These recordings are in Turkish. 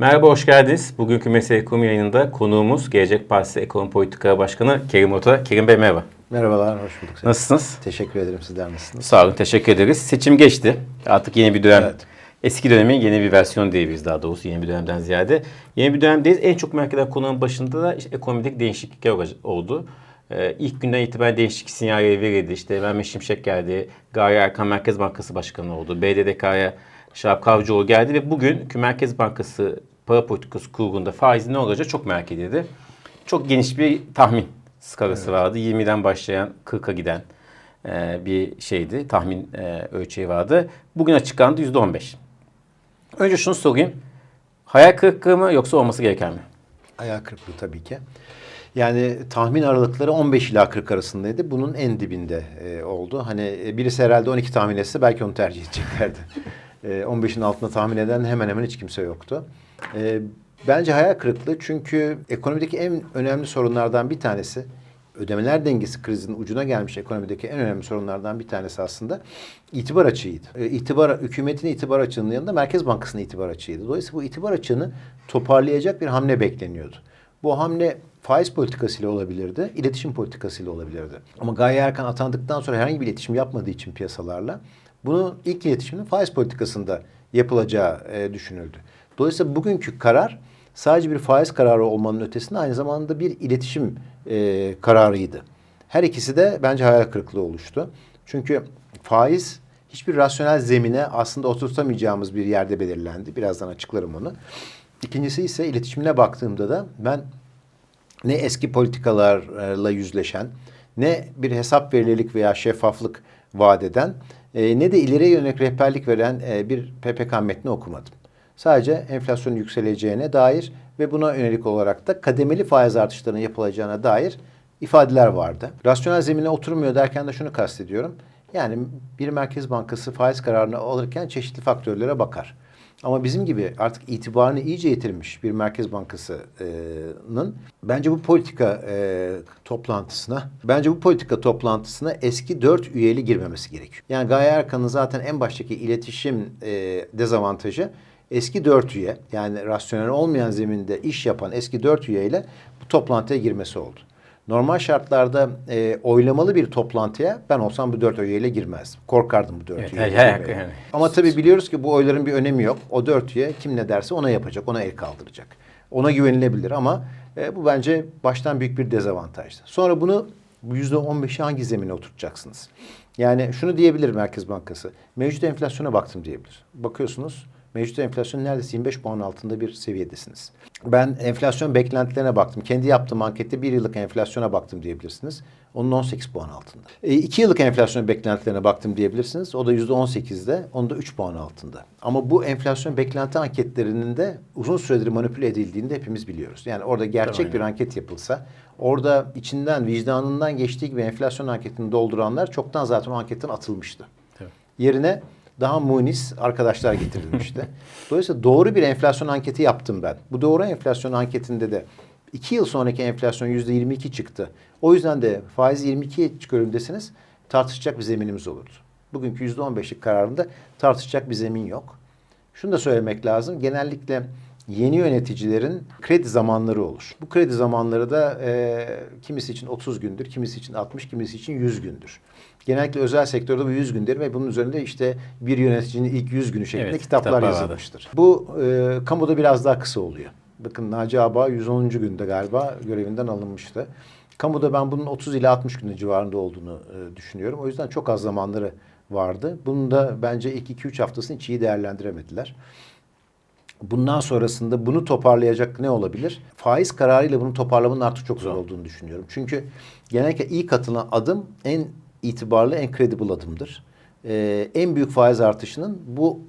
Merhaba, hoş geldiniz. Bugünkü Mesele Ekonomi yayınında konuğumuz Gelecek Partisi Ekonomi Politika Başkanı Kerim Ota. Kerim Bey merhaba. Merhabalar, hoş bulduk. Nasılsınız? Teşekkür ederim. Sizler nasılsınız? Sağ olun, teşekkür ederiz. Seçim geçti. Artık yeni bir dönem. Evet. Eski dönemin yeni bir versiyonu diyebiliriz daha doğrusu yeni bir dönemden ziyade. Yeni bir dönemdeyiz. En çok merak edilen konunun başında da işte ekonomideki değişiklikler oldu. Ee, ilk günden itibaren değişiklik sinyalleri verildi. İşte Mehmet Şimşek geldi. Gaye Erkan Merkez Bankası Başkanı oldu. BDDK'ya Şahap Kavcıoğlu geldi ve bugünkü Merkez Bankası Para Politikası Kurulu'nda faizi ne olacak çok merak edildi. Çok geniş bir tahmin skalası vardı. 20'den başlayan 40'a giden e, bir şeydi. Tahmin e, ölçeği vardı. Bugün açıklandı %15. Önce şunu sorayım. Hayal kırıklığı mı yoksa olması gereken mi? Ayağı kırıklığı tabii ki. Yani tahmin aralıkları 15 ila 40 arasındaydı. Bunun en dibinde e, oldu. Hani e, birisi herhalde 12 tahmin etse belki onu tercih edeceklerdi. e, 15'in altında tahmin eden hemen hemen hiç kimse yoktu. E, bence hayal kırıklığı çünkü ekonomideki en önemli sorunlardan bir tanesi ödemeler dengesi krizinin ucuna gelmiş ekonomideki en önemli sorunlardan bir tanesi aslında itibar açığıydı. E, itibar, hükümetin itibar açığının yanında Merkez Bankası'nın itibar açığıydı. Dolayısıyla bu itibar açığını toparlayacak bir hamle bekleniyordu. Bu hamle faiz politikasıyla olabilirdi, iletişim politikasıyla olabilirdi. Ama Gaye Erkan atandıktan sonra herhangi bir iletişim yapmadığı için piyasalarla bunun ilk iletişiminin faiz politikasında yapılacağı e, düşünüldü. Dolayısıyla bugünkü karar sadece bir faiz kararı olmanın ötesinde aynı zamanda bir iletişim e, kararıydı. Her ikisi de bence hayal kırıklığı oluştu. Çünkü faiz hiçbir rasyonel zemine aslında oturtamayacağımız bir yerde belirlendi. Birazdan açıklarım onu. İkincisi ise iletişimine baktığımda da ben ne eski politikalarla yüzleşen, ne bir hesap verimlilik veya şeffaflık vaat eden, e, ne de ileriye yönelik rehberlik veren e, bir PPK metni okumadım. Sadece enflasyonun yükseleceğine dair ve buna yönelik olarak da kademeli faiz artışlarının yapılacağına dair ifadeler vardı. Rasyonel zemine oturmuyor derken de şunu kastediyorum. Yani bir merkez bankası faiz kararını alırken çeşitli faktörlere bakar. Ama bizim gibi artık itibarını iyice yitirmiş bir merkez bankasının bence bu politika e, toplantısına bence bu politika toplantısına eski dört üyeli girmemesi gerekiyor. Yani Gaye Erkan'ın zaten en baştaki iletişim e, dezavantajı eski dört üye yani rasyonel olmayan zeminde iş yapan eski dört üyeyle bu toplantıya girmesi oldu. Normal şartlarda e, oylamalı bir toplantıya ben olsam bu dört üyeyle girmezdim. Korkardım bu dört Evet, üyeyle yani. Ama tabii biliyoruz ki bu oyların bir önemi yok. O dört üye kim ne derse ona yapacak, ona el kaldıracak. Ona güvenilebilir ama e, bu bence baştan büyük bir dezavantajdı. Sonra bunu bu yüzde on beşi hangi zemine oturtacaksınız? Yani şunu diyebilir Merkez Bankası. Mevcut enflasyona baktım diyebilir. Bakıyorsunuz mevcut enflasyon neredeyse 25 puan altında bir seviyedesiniz. Ben enflasyon beklentilerine baktım. Kendi yaptığım ankette bir yıllık enflasyona baktım diyebilirsiniz. Onun 18 puan altında. E, iki yıllık enflasyon beklentilerine baktım diyebilirsiniz. O da yüzde 18'de. Onda 3 puan altında. Ama bu enflasyon beklenti anketlerinin de uzun süredir manipüle edildiğini de hepimiz biliyoruz. Yani orada gerçek Tabii. bir anket yapılsa orada içinden vicdanından geçtiği gibi enflasyon anketini dolduranlar çoktan zaten o anketten atılmıştı. Tabii. Yerine daha munis arkadaşlar getirilmişti. Dolayısıyla doğru bir enflasyon anketi yaptım ben. Bu doğru enflasyon anketinde de iki yıl sonraki enflasyon yüzde 22 çıktı. O yüzden de faizi 22'ye çıkıyorum deseniz tartışacak bir zeminimiz olurdu. Bugünkü yüzde 15'lik kararında tartışacak bir zemin yok. Şunu da söylemek lazım. Genellikle yeni yöneticilerin kredi zamanları olur. Bu kredi zamanları da e, kimisi için 30 gündür, kimisi için 60, kimisi için 100 gündür. Genellikle özel sektörde bu 100 gündür ve bunun üzerinde işte bir yöneticinin ilk 100 günü şeklinde Evet, kitaplar kitaplar vardı. yazılmıştır. Bu e, kamuda biraz daha kısa oluyor. Bakın Naci Ağba 110. günde galiba görevinden alınmıştı. Kamuda ben bunun 30 ile 60 günü civarında olduğunu e, düşünüyorum. O yüzden çok az zamanları vardı. Bunun da bence ilk 2-3 haftasını hiç iyi değerlendiremediler. Bundan sonrasında bunu toparlayacak ne olabilir? Faiz kararıyla bunu toparlamanın artık çok zor olduğunu düşünüyorum. Çünkü genellikle ilk atılan adım en itibarlı, en credible adımdır. Ee, en büyük faiz artışının bu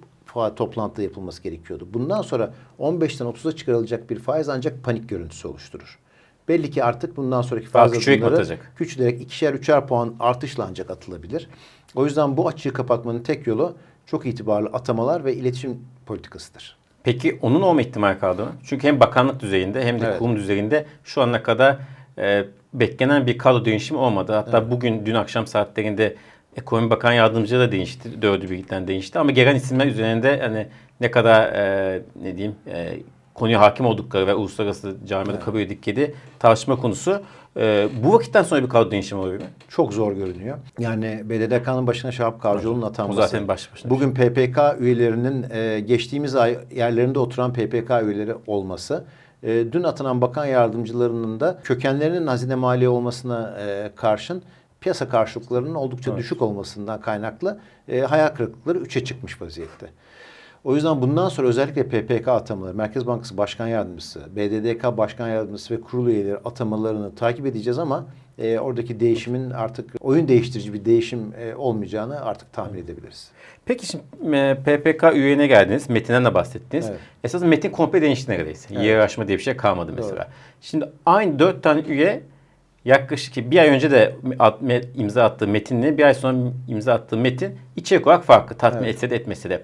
toplantıda yapılması gerekiyordu. Bundan sonra 15'ten 30'a çıkarılacak bir faiz ancak panik görüntüsü oluşturur. Belli ki artık bundan sonraki faiz adımları küçülerek ikişer üçer puan artışla ancak atılabilir. O yüzden bu açığı kapatmanın tek yolu çok itibarlı atamalar ve iletişim politikasıdır. Peki onun olma ihtimali kaldı mı? Çünkü hem bakanlık düzeyinde hem de Evet. kurum düzeyinde şu ana kadar e, beklenen bir kadro değişimi olmadı. Hatta bugün dün akşam saatlerinde Ekonomi Bakan Yardımcıları da değişti. Dördü birlikten değişti. Ama gelen isimler üzerinde hani ne kadar e, ne diyeyim e, konuya hakim oldukları ve uluslararası camiada kabul edildikleri tartışma konusu. E, bu vakitten sonra bir kadro değişimi oluyor mu? Çok zor görünüyor. Yani BDDK'nın başına Şahap Kavcıoğlu'nun atanması. O zaten baş başına. Bugün PPK üyelerinin e, geçtiğimiz ay yerlerinde oturan PPK üyeleri olması. e, dün atanan bakan yardımcılarının da kökenlerinin hazine maliye olmasına e, karşın piyasa karşılıklarının oldukça düşük olmasından kaynaklı e, hayal kırıklıkları 3'e çıkmış vaziyette. O yüzden bundan sonra özellikle PPK atamaları, Merkez Bankası Başkan Yardımcısı, BDDK Başkan Yardımcısı ve kurul üyeleri atamalarını takip edeceğiz ama e, oradaki değişimin artık oyun değiştirici bir değişim e, olmayacağını artık tahmin edebiliriz. Peki şimdi e, PPK üyene geldiniz. Metinden de bahsettiniz. Evet. Esas metin komple değişti neredeyse. Evet. Hiyerarşma diye bir şey kalmadı mesela. Şimdi aynı dört tane üye yaklaşık ki bir ay önce de at- imza attığı metinle bir ay sonra imza attığı metin içerik olarak farklı. Tatmin Evet. etse de etmese de.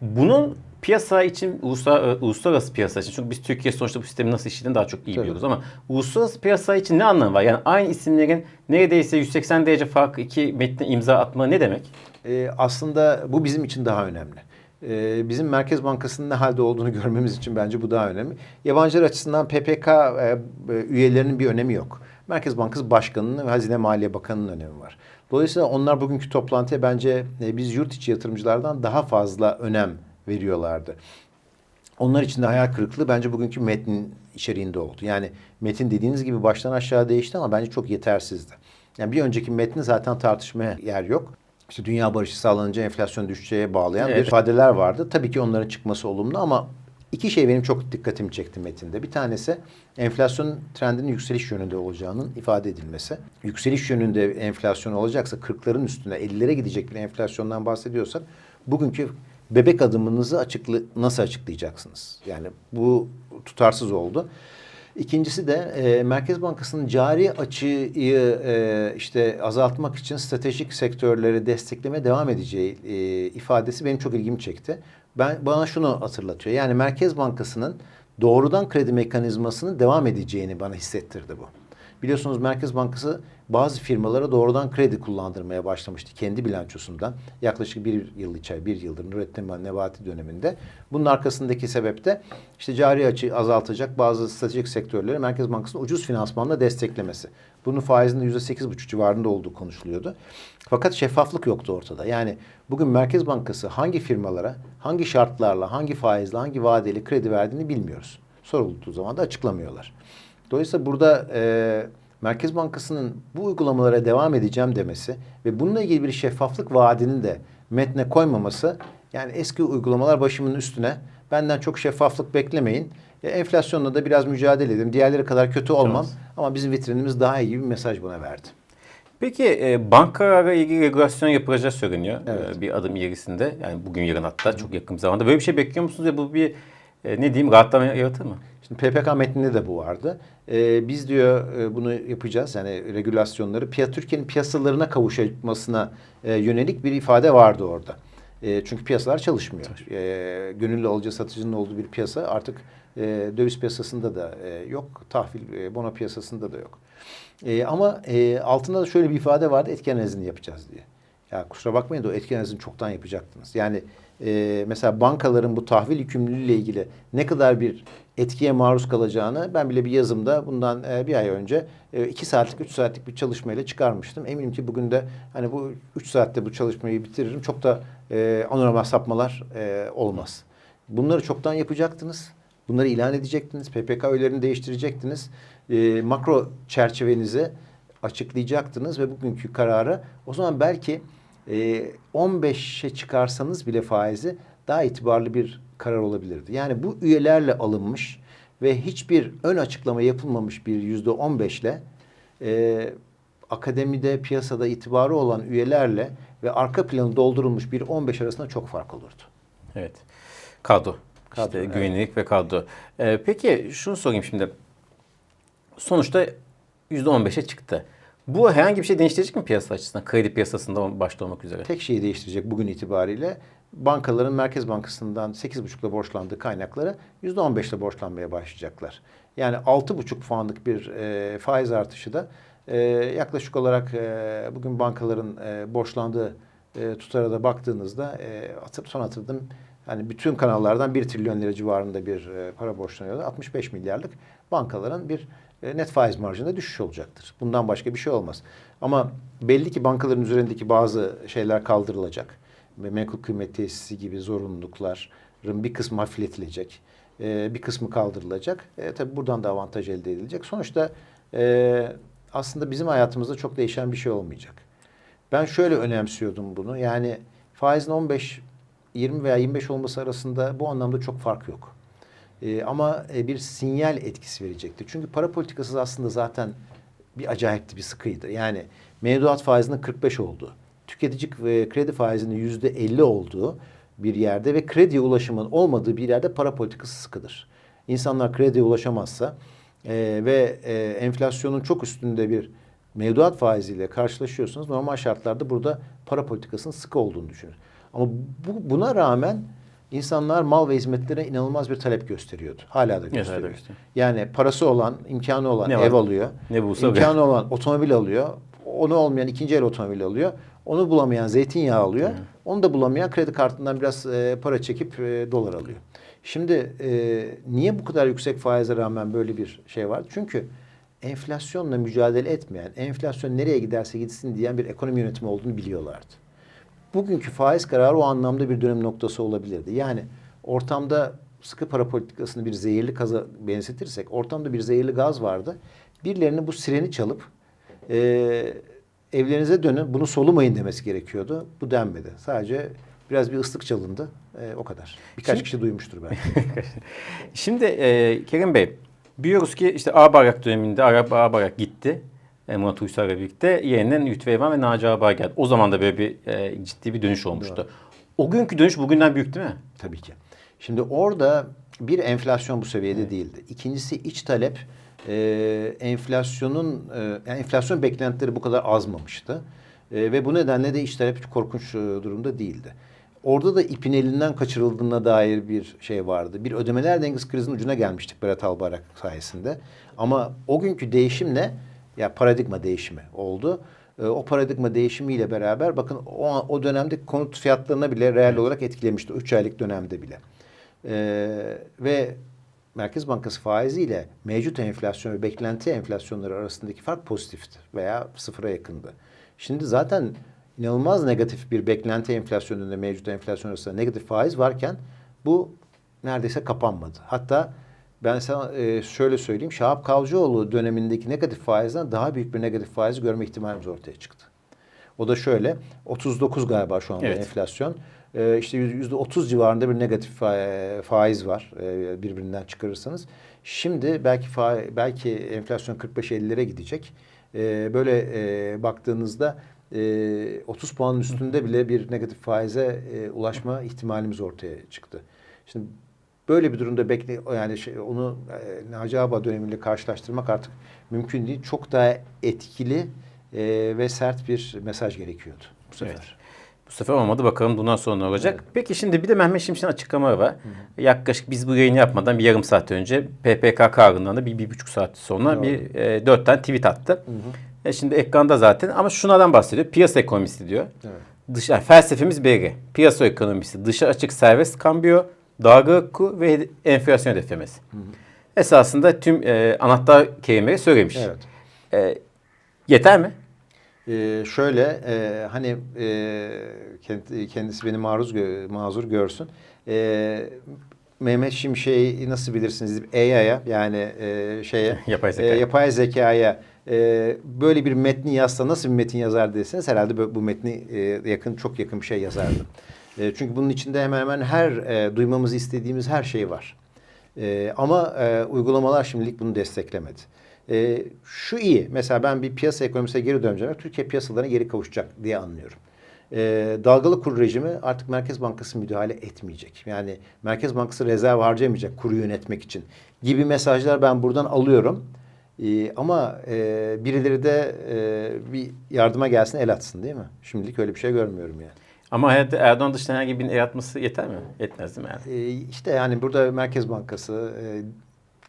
Bunun piyasa için, uluslar, uluslararası piyasa için çünkü biz Türkiye sonuçta bu sistemin nasıl işlediğini daha çok iyi Tabii. biliyoruz ama uluslararası piyasa için ne anlamı var? Yani aynı isimlerin neredeyse 180 derece farklı iki metne imza atma ne demek? E, aslında bu bizim için daha önemli. E, bizim Merkez Bankası'nın ne halde olduğunu görmemiz için bence bu daha önemli. Yabancılar açısından PPK e, e, üyelerinin bir önemi yok. Merkez Bankası Başkanı'nın ve Hazine Maliye Bakanı'nın önemi var. Dolayısıyla onlar bugünkü toplantıya bence e, biz yurt içi yatırımcılardan daha fazla önem veriyorlardı. Onlar için de hayal kırıklığı bence bugünkü metnin içeriğinde oldu. Yani metin dediğiniz gibi baştan aşağı değişti ama bence çok yetersizdi. Yani bir önceki metni zaten tartışmaya yer yok. İşte dünya barışı sağlanınca enflasyon düşeceğe bağlayan bir Evet. ifadeler vardı. Tabii ki onların çıkması olumlu ama iki şey benim çok dikkatimi çekti metinde. Bir tanesi enflasyon trendinin yükseliş yönünde olacağının ifade edilmesi. Yükseliş yönünde enflasyon olacaksa 40'ların üstüne 50'lere gidecek bir enflasyondan bahsediyorsak bugünkü bebek adımınızı açıklı, nasıl açıklayacaksınız? Yani bu tutarsız oldu. İkincisi de e, Merkez Bankası'nın cari açıyı e, işte azaltmak için stratejik sektörleri destekleme devam edeceği e, ifadesi benim çok ilgimi çekti. Ben bana şunu hatırlatıyor. Yani Merkez Bankası'nın doğrudan kredi mekanizmasının devam edeceğini bana hissettirdi bu. Biliyorsunuz Merkez Bankası bazı firmalara doğrudan kredi kullandırmaya başlamıştı kendi bilançosundan. Yaklaşık bir yıl içeri, bir yıldır Nurettin Nebati döneminde. Bunun arkasındaki sebep de işte cari açı azaltacak bazı stratejik sektörleri Merkez Bankası'nın ucuz finansmanla desteklemesi. Bunun faizinin yüzde sekiz buçuk civarında olduğu konuşuluyordu. Fakat şeffaflık yoktu ortada. Yani bugün Merkez Bankası hangi firmalara, hangi şartlarla, hangi faizle, hangi vadeli kredi verdiğini bilmiyoruz. Sorulduğu zaman da açıklamıyorlar. Dolayısıyla burada e, Merkez Bankası'nın bu uygulamalara devam edeceğim demesi ve bununla ilgili bir şeffaflık vaadini de metne koymaması yani eski uygulamalar başımın üstüne benden çok şeffaflık beklemeyin. E, enflasyonla da biraz mücadele edin. Diğerleri kadar kötü olmam Evet. ama bizim vitrinimiz daha iyi bir mesaj buna verdi. Peki e, bankalarla ilgili regülasyon yapılacağı söyleniyor Evet. e, bir adım ilerisinde. Yani bugün yarın hatta çok yakın bir zamanda. Böyle bir şey bekliyor musunuz ya bu bir e, ne diyeyim rahatlama yaratır mı? Şimdi PPK metninde de bu vardı. Ee, biz diyor e, bunu yapacağız yani regülasyonları Türkiye'nin piyasalarına kavuşmasına e, yönelik bir ifade vardı orada. E, çünkü piyasalar çalışmüyor. E, gönüllü alıcı satıcının olduğu bir piyasa artık e, döviz piyasasında da e, yok, tahvil e, bono piyasasında da yok. E, ama e, altında da şöyle bir ifade vardı etki analizini yapacağız diye. Ya kusura bakmayın da o etki çoktan yapacaktınız. Yani e, mesela bankaların bu tahvil yükümlülüğüyle ilgili ne kadar bir etkiye maruz kalacağını ben bile bir yazımda bundan e, bir ay önce e, iki saatlik, üç saatlik bir çalışmayla çıkarmıştım. Eminim ki bugün de hani bu üç saatte bu çalışmayı bitiririm. Çok da e, anormal sapmalar e, olmaz. Bunları çoktan yapacaktınız. Bunları ilan edecektiniz. PPK üyelerini değiştirecektiniz. E, makro çerçevenizi açıklayacaktınız ve bugünkü kararı o zaman belki e, 15'e çıkarsanız bile faizi daha itibarlı bir karar olabilirdi. Yani bu üyelerle alınmış ve hiçbir ön açıklama yapılmamış bir yüzde 15 ile e, akademide piyasada itibarı olan üyelerle ve arka planı doldurulmuş bir 15 arasında çok fark olurdu. Evet. Kadro. Kadro, işte evet. güvenlik ve kadro. E, peki şunu sorayım şimdi. Sonuçta %15'e çıktı. Bu herhangi bir şey değiştirecek mi piyasa açısından? Kredi piyasasında başta olmak üzere. Tek şeyi değiştirecek bugün itibariyle bankaların Merkez Bankası'ndan 8,5'la borçlandığı kaynakları %15'le borçlanmaya başlayacaklar. Yani 6,5 puanlık bir e, faiz artışı da e, yaklaşık olarak e, bugün bankaların e, borçlandığı e, tutara da baktığınızda e, hatır, son hatırladığım Hani bütün kanallardan 1 trilyon lira civarında bir e, para borçlanıyorlar. 65 milyarlık bankaların bir net faiz marjında düşüş olacaktır. Bundan başka bir şey olmaz. Ama belli ki bankaların üzerindeki bazı şeyler kaldırılacak. Menkul kıymet tesisi gibi zorunlulukların bir kısmı hafifletilecek. E, bir kısmı kaldırılacak. E, tabii buradan da avantaj elde edilecek. Sonuçta e, aslında bizim hayatımızda çok değişen bir şey olmayacak. Ben şöyle önemsiyordum bunu. Yani faizin 15, 20 veya 25 olması arasında bu anlamda çok fark yok. Ee, ama e, bir sinyal etkisi verecekti. Çünkü para politikası aslında zaten bir acayipti, bir sıkıydı. Yani mevduat faizinin 45 olduğu, tüketici ve kredi faizinin yüzde 50 olduğu bir yerde ve krediye ulaşımın olmadığı bir yerde para politikası sıkıdır. İnsanlar krediye ulaşamazsa e, ve e, enflasyonun çok üstünde bir mevduat faiziyle karşılaşıyorsunuz. Normal şartlarda burada para politikasının sıkı olduğunu düşünün. Ama bu, buna rağmen insanlar mal ve hizmetlere inanılmaz bir talep gösteriyordu. Hala da gösteriyor. gösteriyor. Yani parası olan, imkanı olan Ne ev var? alıyor. Ne bulsa imkanı olan otomobil alıyor. Onu olmayan ikinci el otomobil alıyor. Onu bulamayan zeytinyağı alıyor. Onu da bulamayan kredi kartından biraz e, para çekip e, dolar alıyor. Şimdi e, niye bu kadar yüksek faize rağmen böyle bir şey var? Çünkü enflasyonla mücadele etmeyen, enflasyon nereye giderse gitsin diyen bir ekonomi yönetimi olduğunu biliyorlardı. Bugünkü faiz kararı o anlamda bir dönüm noktası olabilirdi. Yani ortamda sıkı para politikasını bir zehirli gaza benzetirsek, ortamda bir zehirli gaz vardı. Birilerinin bu sireni çalıp e, evlerinize dönün, bunu solumayın demesi gerekiyordu. Bu denmedi. Sadece biraz bir ıslık çalındı. E, o kadar. Birkaç Şimdi- kişi duymuştur belki. Şimdi e, Kerim Bey, biliyoruz ki işte Ağbayrak döneminde Arap Ağbayrak gitti. E, Murat Uysal'la birlikte yeniden Lütfü ve Naci Ağbay geldi. O zaman da böyle bir e, ciddi bir dönüş olmuştu. O günkü dönüş bugünden büyük değil mi? Tabii ki. Şimdi orada bir enflasyon bu seviyede değildi. İkincisi iç talep e, enflasyonun e, yani enflasyon beklentileri bu kadar azmamıştı. E, ve bu nedenle de iç talep korkunç e, durumda değildi. Orada da ipin elinden kaçırıldığına dair bir şey vardı. Bir ödemeler dengesi krizinin ucuna gelmiştik Berat Albayrak sayesinde. Ama o günkü değişim ne? Ya paradigma değişimi oldu. E, o paradigma değişimiyle beraber bakın o, o dönemde konut fiyatlarına bile reel olarak etkilemişti. 3 aylık dönemde bile. Ee, ve Merkez Bankası faiziyle mevcut enflasyon ve beklenti enflasyonları arasındaki fark pozitifti veya sıfıra yakındı. Şimdi zaten inanılmaz negatif bir beklenti enflasyonunda mevcut enflasyon arasında negatif faiz varken bu neredeyse kapanmadı. Hatta ben sana e, şöyle söyleyeyim Şahap Kavcıoğlu dönemindeki negatif faizden daha büyük bir negatif faiz görme ihtimalimiz ortaya çıktı. O da şöyle 39 galiba şu anda Evet. enflasyon. Ee, işte yüzde otuz civarında bir negatif fa- faiz var e, birbirinden çıkarırsanız. Şimdi belki fa- belki enflasyon 45-50'lere gidecek. Ee, böyle e, baktığınızda e, 30 puanın üstünde bile bir negatif faize e, ulaşma ihtimalimiz ortaya çıktı. Şimdi böyle bir durumda bekle yani şey, onu e, Naci Ağabey dönemiyle karşılaştırmak artık mümkün değil. Çok daha etkili e, ve sert bir mesaj gerekiyordu bu sefer. Evet. Bu sefer olmadı bakalım bundan sonra ne olacak. Peki şimdi bir de Mehmet Şimşek'in açıklamaları var. Yaklaşık biz bu yayını yapmadan bir yarım saat önce PPK kararından da bir, bir buçuk saat sonra Doğru. bir e, dört tane tweet attı. E şimdi ekranda zaten ama şunlardan bahsediyor. Piyasa ekonomisi diyor. Evet. Dış, yani felsefemiz belli. Piyasa ekonomisi, dışa açık serbest kambiyo, dalga kur ve enflasyon hedeflemesi. Esasında tüm e, anahtar kelimeleri söylemiş. Evet. E, yeter mi? Ee, şöyle e, hani e, kend- kendisi beni maruz gö- mazur görsün. E, Mehmet Şimşek'i nasıl bilirsiniz? AI'ya yani e, şeye Yapay e, zekaya. yapay zekaya e, böyle bir metni yazsa nasıl bir metin yazar deseniz herhalde bu, bu metni e, yakın çok yakın bir şey yazardı. E, çünkü bunun içinde hemen hemen her e, duymamızı istediğimiz her şey var. E, ama e, uygulamalar şimdilik bunu desteklemedi. E, şu iyi. Mesela ben bir piyasa ekonomisine geri döneceğim. Türkiye piyasalarına geri kavuşacak diye anlıyorum. E, dalgalı kur rejimi artık Merkez Bankası müdahale etmeyecek. Yani Merkez Bankası rezerv harcayamayacak kuru yönetmek için gibi mesajlar ben buradan alıyorum. E, ama e, birileri de e, bir yardıma gelsin el atsın değil mi? Şimdilik öyle bir şey görmüyorum yani. Ama Erdoğan dışında herhangi birinin el atması yeter mi? Yetmez değil mi yani? E, işte yani burada Merkez Bankası, e,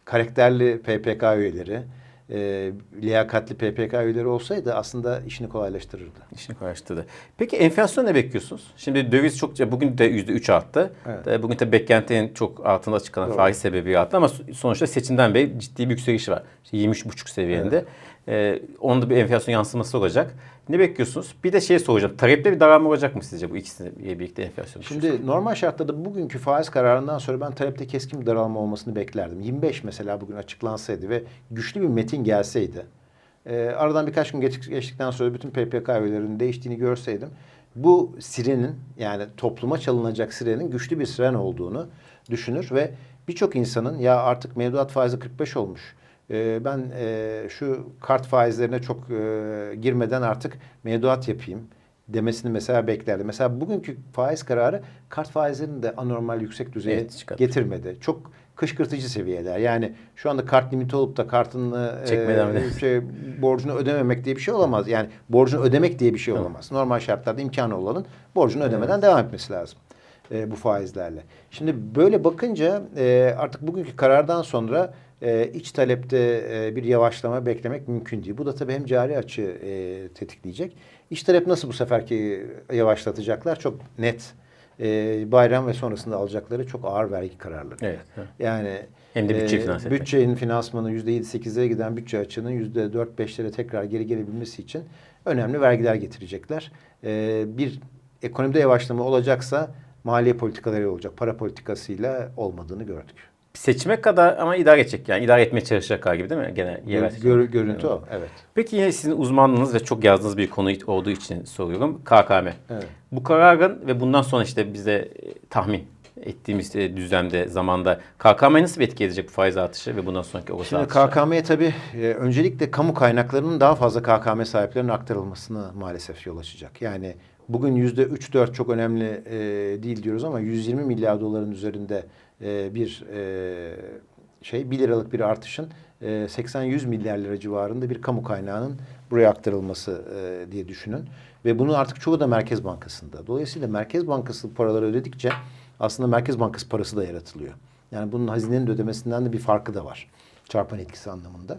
karakterli PPK üyeleri, e, liyakatli PPK üyeleri olsaydı aslında işini kolaylaştırırdı. İşini kolaylaştırdı. Peki enflasyon ne bekliyorsunuz? Şimdi döviz çok bugün de %3 arttı. Evet. Tabii Bugün tabii beklentinin çok altında Doğru. faiz sebebi arttı ama sonuçta seçimden beri ciddi bir yükseliş var. İşte 23,5 seviyende. Ee, onun da bir enflasyon yansıması olacak. Ne bekliyorsunuz? Bir de şey soracağım. Talepte bir daralma olacak mı sizce bu ikisini birlikte enflasyon? Şimdi normal şartlarda bugünkü faiz kararından sonra ben talepte keskin bir daralma olmasını beklerdim. 25 mesela bugün açıklansaydı ve güçlü bir metin gelseydi. e, aradan birkaç gün geç- geçtikten sonra bütün PPK üyelerinin değiştiğini görseydim. Bu sirenin yani topluma çalınacak sirenin güçlü bir siren olduğunu düşünür ve birçok insanın ya artık mevduat faizi 45 olmuş. E, ben e, şu kart faizlerine çok e, girmeden artık mevduat yapayım demesini mesela beklerdi. Mesela bugünkü faiz kararı kart faizlerini de anormal yüksek düzeye Evet, getirmedi. Çok kışkırtıcı seviyeler. Yani şu anda kart limiti olup da kartını Çekmeden e, şey, borcunu ödememek diye bir şey olamaz. Yani borcunu ödemek diye bir şey olamaz. Normal şartlarda imkanı olanın borcunu ödemeden devam etmesi lazım. e, bu faizlerle. Şimdi böyle bakınca e, artık bugünkü karardan sonra e, iç talepte e, bir yavaşlama beklemek mümkün değil. Bu da tabii hem cari açı e, tetikleyecek. İç talep nasıl bu seferki yavaşlatacaklar? Çok net. E, bayram ve sonrasında alacakları çok ağır vergi kararları. Evet. Yani Hem de bütçeyi e, finanse etmek. bütçenin finansmanı %7-8'lere giden bütçe açığının %4-5'lere tekrar geri gelebilmesi için önemli vergiler getirecekler. E, bir ekonomide yavaşlama olacaksa maliye politikaları olacak. Para politikasıyla olmadığını gördük. Seçime kadar ama idare edecek yani idare etmeye çalışacaklar gibi değil mi? Gene yerel Gör- görüntü o. Evet. Peki yine sizin uzmanlığınız ve çok yazdığınız bir konu olduğu için soruyorum. KKM. Evet. Bu kararın ve bundan sonra işte bize e, tahmin ettiğimiz e, düzlemde, zamanda KKM nasıl bir etki edecek bu faiz artışı ve bundan sonraki olası Şimdi artışlar? KKM'ye tabii e, öncelikle kamu kaynaklarının daha fazla KKM sahiplerine aktarılmasına maalesef yol açacak. Yani bugün yüzde 3-4 çok önemli e, değil diyoruz ama 120 milyar doların üzerinde e, bir e, şey 1 liralık bir artışın e, 80-100 milyar lira civarında bir kamu kaynağının buraya aktarılması e, diye düşünün. Ve bunun artık çoğu da Merkez Bankası'nda. Dolayısıyla Merkez Bankası paraları ödedikçe aslında Merkez Bankası parası da yaratılıyor. Yani bunun hazinenin de ödemesinden de bir farkı da var. Çarpan etkisi anlamında.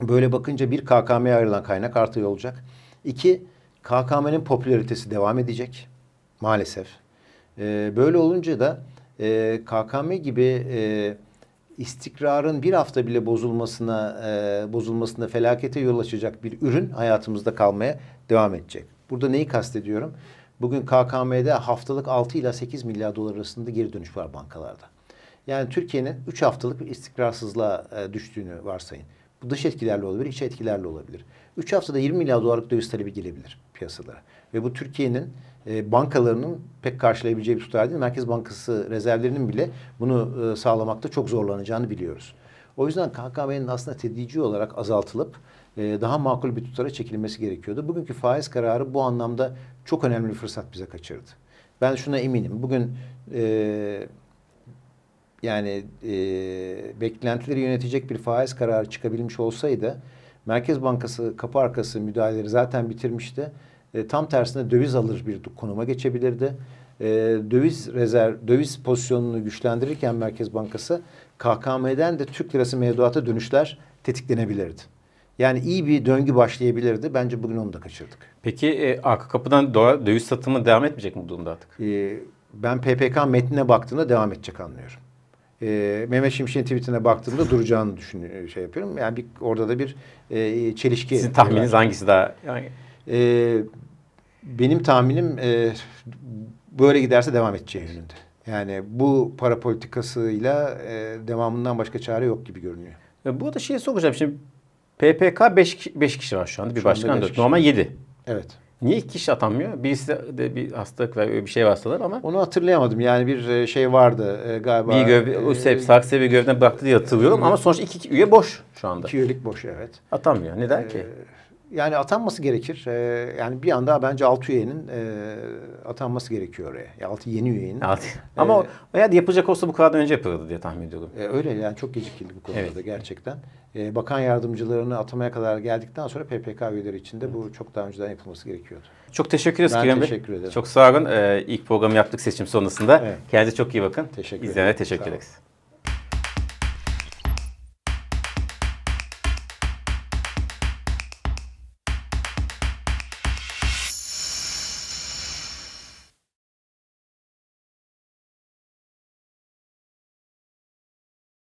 Böyle bakınca bir KKM'ye ayrılan kaynak artıyor olacak. İki, KKM'nin popülaritesi devam edecek maalesef. Ee, böyle olunca da e, KKM gibi e, istikrarın bir hafta bile bozulmasına e, bozulmasına felakete yol açacak bir ürün hayatımızda kalmaya devam edecek. Burada neyi kastediyorum? Bugün KKM'de haftalık 6 ila 8 milyar dolar arasında geri dönüş var bankalarda. Yani Türkiye'nin 3 haftalık bir istikrarsızlığa e, düştüğünü varsayın. Bu dış etkilerle olabilir, iç etkilerle olabilir. 3 haftada 20 milyar dolarlık döviz talebi gelebilir piyasalara. Ve bu Türkiye'nin e, bankalarının pek karşılayabileceği bir tutar değil. Merkez Bankası rezervlerinin bile bunu e, sağlamakta çok zorlanacağını biliyoruz. O yüzden KKM'nin aslında tedrici olarak azaltılıp e, daha makul bir tutara çekilmesi gerekiyordu. Bugünkü faiz kararı bu anlamda çok önemli bir fırsat bize kaçırdı. Ben şuna eminim. Bugün e, yani e, beklentileri yönetecek bir faiz kararı çıkabilmiş olsaydı Merkez Bankası kapı arkası müdahaleleri zaten bitirmişti. E, tam tersine döviz alır bir konuma geçebilirdi. E, döviz rezerv, döviz pozisyonunu güçlendirirken Merkez Bankası KKM'den de Türk lirası mevduata dönüşler tetiklenebilirdi. Yani iyi bir döngü başlayabilirdi. Bence bugün onu da kaçırdık. Peki e, arka kapıdan doğa, döviz satımı devam etmeyecek mi bu durumda artık? E, ben PPK metnine baktığımda devam edecek anlıyorum. E, Mehmet Şimşek'in tweetine baktığımda duracağını düşünüyorum, şey yapıyorum. Yani bir, orada da bir e, çelişki. Sizin tahmininiz var. hangisi daha? Yani, E, benim tahminim e, böyle giderse devam edeceği yönünde. Yani bu para politikasıyla e, devamından başka çare yok gibi görünüyor. Bu da şeye soracağım şimdi PPK 5 5 kişi var şu anda. Bir Şu anda başkan beş 4. kişi. Normal 7. Evet. Niye iki kişi atanmıyor? Birisi de bir hastalık ve bir şey sanırım ama Onu hatırlayamadım. Yani bir e, şey vardı e, galiba. bir göv, e, o sep, saksı bir gövden bıraktı diye hatırlıyorum ama sonuçta iki üye boş şu anda. iki üyelik boş evet. Atanmıyor. Neden ki? Ee, Yani atanması gerekir. Ee, yani bir anda bence 6 üyenin e, atanması gerekiyor oraya. Ya 6 yeni üyenin. Altı. Ama o, eğer yapılacak olsa bu kadar önce yapılırdı diye tahmin ediyorum. E, öyle yani çok gecikildi bu konuda Evet. da gerçekten. E, bakan yardımcılarını atamaya kadar geldikten sonra PPK üyeleri için de bu çok daha önceden yapılması gerekiyordu. Çok teşekkür ederiz Ben Kerem Bey. teşekkür ederim. Çok sağ olun. Ee, ilk programı yaptık seçim sonrasında. Evet. Kendinize çok iyi bakın. Teşekkür İzleyenlere ederim. teşekkür Sağ olun. ederiz.